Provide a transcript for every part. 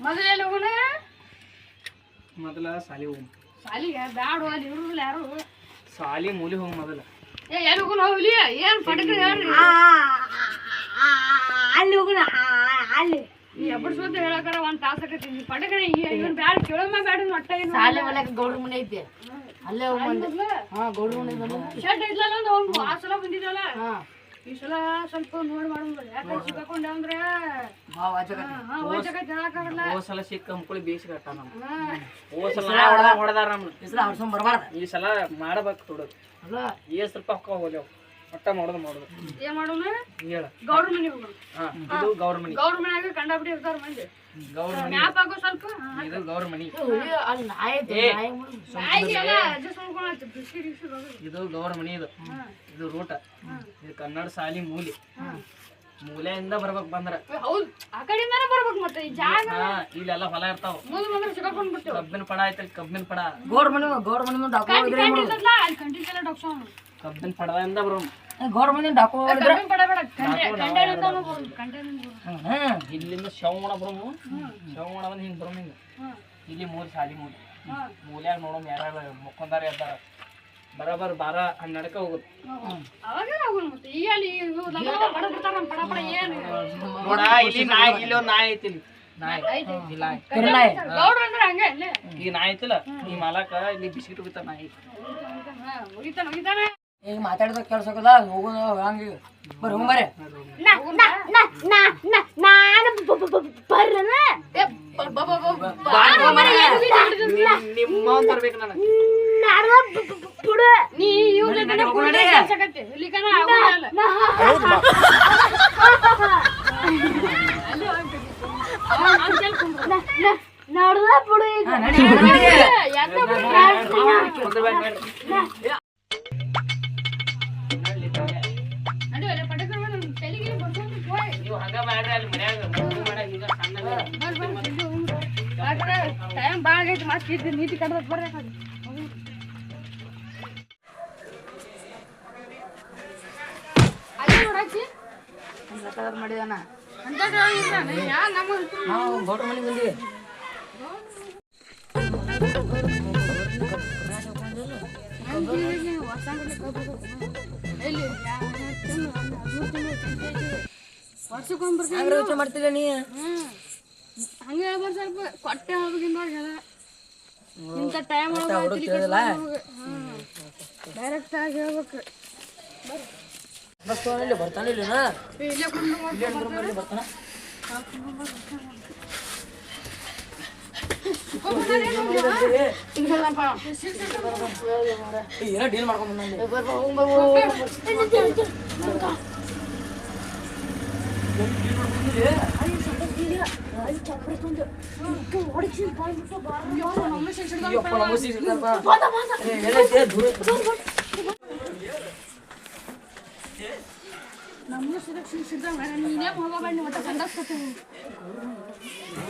ಮೊದಲು ಎಲ್ಲಿ ಹೋಗೋಣ? ಮೊದಲ ಸಾಲಿ ಹೋಗು. ಸಾಲಿಗೆ ಬ್ಯಾಡ ಅಲ್ಲಿ ಇವ್ರಲ್ಲ ಯಾರು? ಸಾಲಿ ಮೂಲಿ ಹೋಗಿ ಮೊದಲ. ಏ ಎಲ್ಲಿ ಹೋಗೋಣ ಹೋಗ್ಲಿ? ಏನ್ ಪಟಕ ಹೇಳ್ರಿ? ಅಲ್ಲಿ ಹೋಗೋಣ ಅಲ್ಲಿ. ನೀ ಎಬ್ಬರ್ಸ್ಕೊಂತ ಹೇಳಕ್ಕಾರ ಒಂದ್ ತಾಸ ಆಕತಿ ಪಟಕ ಇವನ್ ಬ್ಯಾಡ ಕೇಳೋಮ ಬ್ಯಾಡ ಒಟ್ಟ ಏನು ಶಾಲೆ ಒಳಗೆ ಗೌಡ್ರ ಮನೆ ಐತಿ. ಅಲ್ಲೇ ಹೋಗಿ ಬಂದೆ. ಹಾ ಗೌಡ ಮನೆ ಬಂದು. ಶರ್ಟ್ ಐತ್ಲಲ್ಲ ಒಂದು ಆ ಸಲ ಬಂದಿದ್ದಲ್ಲ ಹಾ. ಈ ಸಲ ಸ್ವಲ್ಪ ನೋಡಿ ಮಾಡೋಣ ಯಾಕಂದ್ರೆ ಸಿಕ್ಕಾಕೊಂಡೆ ಅಂದ್ರೆ? ಸಿಕ್ಕ ಹಮ್ಕೊಳ್ಳಿ ಹೊಡೆದಾರ ನಮ್ಗೆ. ಬರಬಾರ್ದ. ಈ ಸಲ ಮಾಡ್ಬೇಕು ತೊಡೋದು ಅಲ್ಲ. ಈ ಸ್ವಲ್ಪ ಹೊಕ್ಕ ಹೋಗ್ಯಾವ. ಒಟ್ಟ ಮಾಡೋದು ಮಾಡೋದು. ಏನ್ ಮಾಡೋಣ? ಹೇಳ. ಮನಿ ಹೋಗೋಣ. ಹಾ ಇದು ಗೌರ್ ಮನಿ ಗೌಡ್ರ ಮನ್ಯಾಗ ಕಂಡಾಬಿಡಿ ಇರ್ತಾರ ಮಂದಿ. ಗೌರ್ ಮನಿ ಮ್ಯಾಪ್ ಹಾಕೋ ಸ್ವಲ್ಪ? ಇದು ಗೌರ್ ಮನಿ ಗೌರ್ ಮನಿ ರೂಟ. ಇದು ಕನ್ನಡ ಸಾಲಿ ಮೂಲಿ. ಮೂಲೆಯಿಂದ ಬರ್ಬೇಕು ಬಂದ್ರ. ಹೌದು. ಆ ಕಡೆಯಿಂದಾನೆ ಬರ್ಬೇಕು ಮತ್ತೆ. ಈ ಜಾಗ ಹಾ ಇಲ್ಲೆಲ್ಲ ಹೊಲ ಇರ್ತಾವ. ಮುಂದೆ ಬಂದ್ರೆ ಸಿಕ್ಕಾಕೊಂಡ್ ಬಿಡ್ತೇವೆ. ಕಬ್ಬಿನ ಪಡ ಐತಲ್ ಕಬ್ಬಿನ ಪಡ. ಗೌಡ್ರ ಮನೆ ಗೌಡ್ರ ಮನೆ ಮುಂದೆ ಡಾಕು ಹೋದ್ರೆ ಕಂಟಿ ಇರ್ತದಲ್ಲ ಅಲ್ಲಿ ಕಂಟಿಗೆಲ್ಲ ಡೊಕ್ಸೋಣ ಕಬ್ಬಿನ ಪಡದಿಂದ ಬರೋ ಗೌರ್ಮೆಂಟ್ ಮನೆ ಡಾಕು ಇಲ್ಲಿಂದ ಶವಣ ಬರೋಮು ಶವಣ ಬಂದು ಹಿಂಗೆ ಬರೋಮ್ ಹಿಂಗ. ಇಲ್ಲಿ ಮೂರು ಸಾಲಿ ಮೂರು. ಮೂಲ್ಯಾಗ ನೋಡೋಮ್ ಯಾರ ಮುಖಂದಾರ ಇದ್ದಾರ ಬರಬರ್ ಬಾರ ಹನ್ನೆರಡಕ್ಕೆ ಏನು ನೋಡ ಇಲ್ಲಿ ನಾಯಿ ಇಲ್ಲಿ ಒಂದು ನಾಯಿ ಐತಿ ಇಲ್ಲಿ. ಈಗ ನಾಯಿ ಐತಿಲ್ಲ. ಈ ಮಾಲಕ ಇಲ್ಲಿ ಬಿಸ್ಕಿಟ್ ಹೋಗಿತ್ತ ನಾಯಿ. ಈಗ ಮಾತಾಡಿದ ಕೆಲ್ಸಕ್ಕದ ಹೋಗೋದ ಹಂಗ ಬರ್ರಿ. ಹೋಗ್ ಬರ್ರಿ ನಾನು ಬರ್ರನ ನಿಮ್ಮ ಬರ್ಬೇಕು ನನಗೆ. ನೀವು ಹಂಗ ಮಾಡ್ರಿ ಅಲ್ಲಿ ಮನ್ಯಾಗ ಈಗ ಟೈಮ್ ಭಾಳ ಆಗೈತಿ ಮತ್ತೆ ಇದ್ದು ನೀತಿ ಕಡ್ದತ್ ಬರ್ರಿ ಮಾಡಿದಾನ ಅಂತ ನಾವು ಗೌಡ್ರ ಮನೆ ಬಂದಿವಿ ಯೋಚನೆ ಮಾಡ್ತಿಲ್ಲ ನೀ? ಹಂಗೆ ಹೇಳ್ಬಾರ್ದು ಸ್ವಲ್ಪ. ಕೊಟ್ಟೆ ಹೋಗ್ಬೇಕಿಂದ ಎಲ್ಲ ಇಂಥ ಟೈಮ್ ಡೈರೆಕ್ಟ್ ಆಗಿ ಹೇಳ್ಬೇಕು. ಬಸ್ ಇಲ್ಲಿ ಬರ್ತಾನೆ? ಬರ್ತಾನ. ಡೀಲ್ ಮಾಡ್ಕೊಂಡ್ ಬಂದಂದೆ ಅಯ್ಯಪ್ಪ ನಮ್ಮ ಸಿಗ್ತಾರಪ್ಪ ಏ, ಎಲ್ಲೈತೆ ದೂರ ನಮ್ಮ ಸುರಕ್ಷಣೆ ಸಿದ್ದಂಗ ನೀನೇ ಹೋಗಬೇಡ ನೀವು ಒಟ್ಟ ಸಂದಾಸ್ಕೊತೀನಿ ನಾಯಿ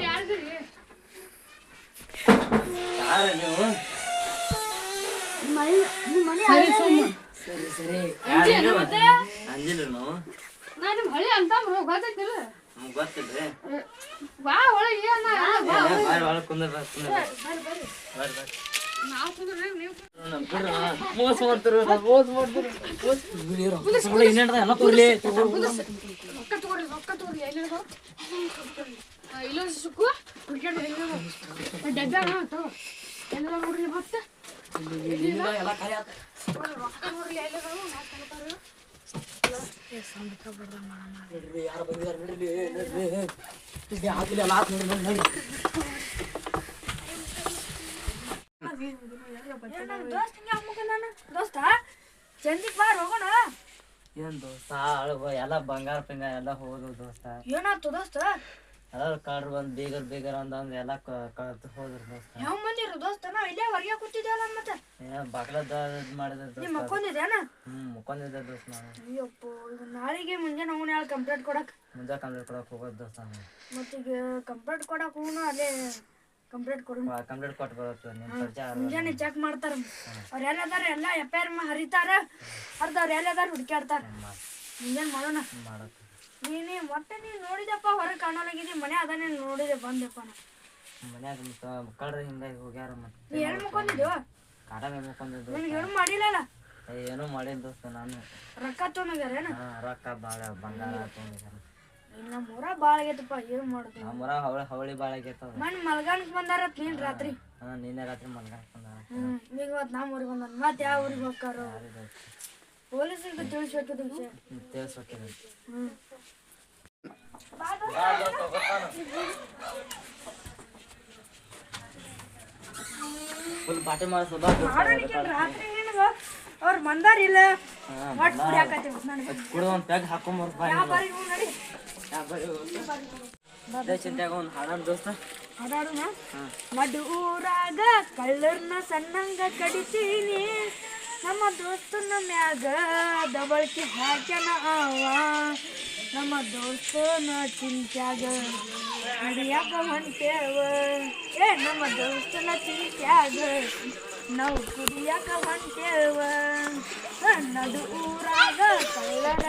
ಯಾರ್ದ್ರಿ ಸರಿ ಸರಿ ನಾನು ನಿಮ್ ಹಳಿ ಅಂತ ಗೊತ್ತೈತಿಲ್ಲ ಗೊತ್ತಿಲ್ರಿ ಬಾ ಒಳಗೆ ಏನ ಬಾ ಬಾರಿ ಒಳಗ್ ಕುಂದ್ರ ಕುಂದ್ರ ನಾವು ಕುಂದ್ರಿ ನೀವು ಮೋಸ ಮಾಡ್ತಿರು ಮೋಸ ಮಾಡ್ತಿರು ಎಲ್ಲ ಕೊಡ್ಲಿ ಇಲ್ಲೊಂದು ಸುಕ್ಕು ಡಬ್ಬ ಎಲ್ಲ ನೋಡ್ರಿ ಮತ್ತೆ ಯಾರು ಬಂದಿದ್ದಾರೆ ನಡೀಲಿ ಎಲ್ಲ ಹಾಕಿ ನೋಡಿ ನೋಡಿ ನೋಡಿ ದೋಸ್ತ ಚಂದಿಗ್ ಬಾರ್ ಹೋಗೋಣ ಏನ್ ದೋಸ್ತ ಎಲ್ಲ ಬಂಗಾರ ಪಿಂಗಾರ ಎಲ್ಲ ಹೋದ್ರು ದೋಸ್ತ. ಏನಾಯ್ತು ದೋಸ್ತ? ಎಲ್ಲಾರು ಕಳ್ರು ಬಂದ್ ಬೀಗರ್ ಬೀಗರ್ ಅಂದಂದ್ ಎಲ್ಲ ಕಳ್ತು ಹೋದ್ರು ದೋಸ್ತ. ಯಾವ ಮಂದಿರು ದೋಸ್ತ? ನಾವ್ ಇಲ್ಲೇ ಹೊರಗೆ ಕೂತಿದ್ದೇವಲ್ಲ ಮತ್ತೆ. ಏ ಬಾಗ್ಲದ ಇದ್ ಮಾಡಿದೆ ನೀ ದೋಸ್ತ ಮಕ್ಕೊಂದಿದ್ದೇನ ಹ್ಮ್ ಮುಕ್ಕೊಂಡಿದ್ದೆ ದೋಸ್ತ ನಾನು. ಅಯ್ಯಪ್ಪ ಈಗ ನಾಳೆಗೆ ಮುಂಜಾನೆ ಅವನ ಹೇಳಿ ಕಂಪ್ಲೇಂಟ್ ಕೊಡಕ್? ಮುಂಜಾ ಕಂಪ್ಲೀಟ್ ಕೊಡಕ್ ಹೋಗೋದು ದೋಸ್ತ ನಾನು. ಮತ್ತೀಗ ಕಂಪ್ಲೇಂಟ್ ಕೊಡಕ್ ಹೋಗೋಣ ಅಲ್ಲೇ ಕಂಪ್ಲೇಂಟ್ ಕೊಡು. ಕಂಪ್ಲೀಟ್ ಕೊಟ್ಟು ಬರುತ್ತೆ ನಿಮ್ ಪರಿಚಯ ಮುಂಜಾನೆ ಚೆಕ್ ಮಾಡ್ತಾರ. ಅವ್ರ ಎಲ್ಲದಾರ ಎಲ್ಲ ಎಫ್ ಐ ಆರ್ ಹರಿತಾರ. ಅರ್ಧ ಅವ್ರ ಎಲ್ಲದಾರ ಹುಡುಕ್ಯಾಡ್ತಾರ. ಮುಂಜಾನೆ ಮಾಡೋಣ? ಮಾಡತ್ತೆ. ನೀನೇ ಮತ್ತೆ ನೀನ್ ನೋಡಿದಪ್ಪ ಹೊರಗೆ ಕಾಣಲಾಗಿದ್ದಿ ಮನೆ ನೀನು ನೋಡಿದೆ ಬಂದೆಪ್ಪ ನಾ. ಮನ್ಯಾಗ ಕಳ್ರ ಹಿಂಗಾಗಿ ಹೋಗ್ಯಾರ ಮತ್ತೆ ನೀ ಎಲ್ಲಿ ಮುಕ್ಕೊಂಡಿದ್ಯೋ ಕಾಡ ಮೇಲೆ ಮುಕ್ಕೊಂಡಿದ್ದು ನಿನ್ಗೆ ಏನು ಮಾಡಿಲ್ಲಲ್ಲ? ಏನೂ ದೋಸ್ತ ನಾನು. ರೊಕ್ಕ ತೊಗೊಂಡೋಗ್ಯಾರೇನ ರೊಕ್ಕ ಬಾಳ ಬಂಗಾರ ತೊಗೊಂಡಿದ್ದಾರೆ ಇನ್ನು ಮೂರ ಭಾಳ ಆಗೈತಪ್ಪ ಏನು ಮಾಡುದು? ನಮ್ಮೂರ ಹವಳಿ ಹವಳಿ ಬಾಳ ಆಗೈತದ. ಮಣ್ಣು ಮಲ್ಗಾನಕ್ ಬಂದಾರ ನೀನ್ ರಾತ್ರಿ? ಹಾ ನಿನ್ನೆ ರಾತ್ರಿ ಮಲ್ಗಾಕ್ ಬಂದಾರ ಹ್ಮ್ ಈಗ ಇವತ್ತು ನಮ್ಮ ಊರಿಗೆ ಬಂದಾರ. ಮತ್ತೆ ಯಾವ ಊರಿಗೆ ಹೋಗ್ತಾರೋ? ಪೊಲೀಸರಿಗೆ ತಿಳಿಸ್ಬೇಕಿದ್ದು ವಿಷಯ ತಿಳಿಸ್ಬೇಕಿದೆ ಹ್ಮ್. ಫುಲ್ ಪಾಟಿ ಮಾಡಿಸೋದ ಮಾಡೋಣಿಕೆ ರಾತ್ರಿ ನಿನಗ ಅವ್ರು ಬಂದಾರಿಲ್ಲ ಒಟ್ಟು ಕುಡಿಯಾಕತ್ತೀವಿ ನನಗೆ ಕುಡ್ದು ಒಂದು ಪ್ಯಾಗ್ ಹಾಕೊಂಬರ್ತ ಬಾ ಯಾವ ಬಾರಿಗೆ ಹೋಗ್ ನಡಿ ಅದೇ ಚಿಂತ್ಯಾಗ ಒಂದು ಹಾಡೋಣ ದೋಸ್ತ ಅದಾಡುನ ನಡು ಊರಾಗ ಕಳ್ಳರ್ನ ಸಣ್ಣಂಗ ಕಡಿತೀನಿ ನಮ್ಮ ದೋಸ್ತನ ಮ್ಯಾಗ ದಬಳ್ಕೆ ಹಾಕ್ಯಾನ ಅವ ನಮ್ಮ ದೋಸ್ತನ ಚಿಂತ್ಯಾಗ ನಡಿಯಾಕ ಹೊಂಟೇವ ಏ ನಮ್ಮ ದೋಸ್ತನ ಚಿಂತ್ಯಾಗ ನಾವು ಕುಡಿಯಾಕ ಹೊಂಟೇವ ನಡು ಊರಾಗ ಕಳ್ಳರ